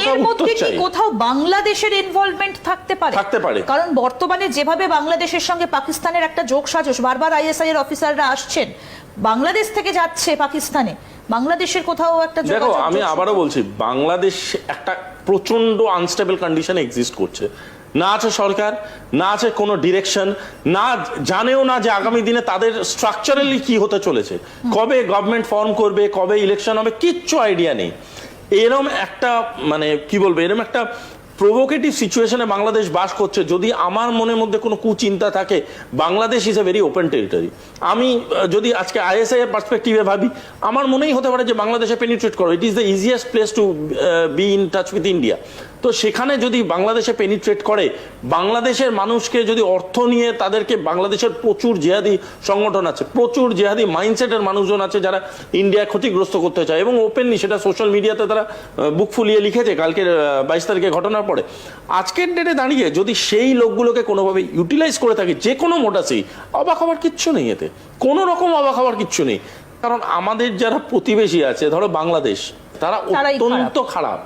কথা এর উত্তর চাই। কোথাও বাংলাদেশের ইনভলভমেন্ট থাকতে পারে? থাকতে পারে। কারণ বর্তমানে যেভাবে বাংলাদেশের সঙ্গে পাকিস্তানের একটা যোগ সাজস বারবার আইএসআই এর অফিসাররা আসছেন বাংলাদেশ থেকে যাচ্ছে পাকিস্তানে। বাংলাদেশের কোথাও একটা দেখো আমি আবারও বলছি বাংলাদেশ একটা প্রচণ্ড আনস্টেবল কন্ডিশনে এক্সিস্ট করছে। না আছে সরকার না আছে কোনো ডিরেকশন না জানেও না যে আগামী দিনে তাদের স্ট্রাকচারালি কি হতে চলেছে। কবে গভর্নমেন্ট ফর্ম করবে কবে ইলেকশন হবে কিচ্ছু আইডিয়া নেই। এরম একটা মানে কি বলব, এরম একটা প্রভোকেটিভ সিচুয়েশনে বাংলাদেশ বাস করছে যদি আমার মনের মধ্যে কোনো কুচিন্তা থাকে, Bangladesh is a very open territory আমি যদি আজকে আইএসআই এর পার্সপেক্টিভে ভাবি, আমার মনেই হতে পারে যে বাংলাদেশে পেনিট্রেট করো। It is the easiest place to be in touch with India তো সেখানে যদি বাংলাদেশে পেনিট্রেট করে বাংলাদেশের মানুষকে যদি অর্থ নিয়ে তাদেরকে বাংলাদেশের প্রচুর জেহাদি সংগঠন আছে প্রচুর জেহাদি মাইন্ডসেটের মানুষজন আছে যারা ইন্ডিয়া ক্ষতিগ্রস্ত করতে চায় এবং ওপেনলি সেটা সোশ্যাল মিডিয়াতে তারা বুক ফুলিয়ে লিখেছে কালকের বাইশ তারিখে ঘটনার পরে। আজকের ডেটে দাঁড়িয়ে যদি সেই লোকগুলোকে কোনোভাবে ইউটিলাইজ করে থাকে যে কোনো মোটাসেই অবাক হওয়ার কিচ্ছু নেই এতে। কোনো রকম অবাক হওয়ার কিচ্ছু নেই। কারণ আমাদের যারা প্রতিবেশী আছে ধরো বাংলাদেশ তারা। অত্যন্ত খারাপ।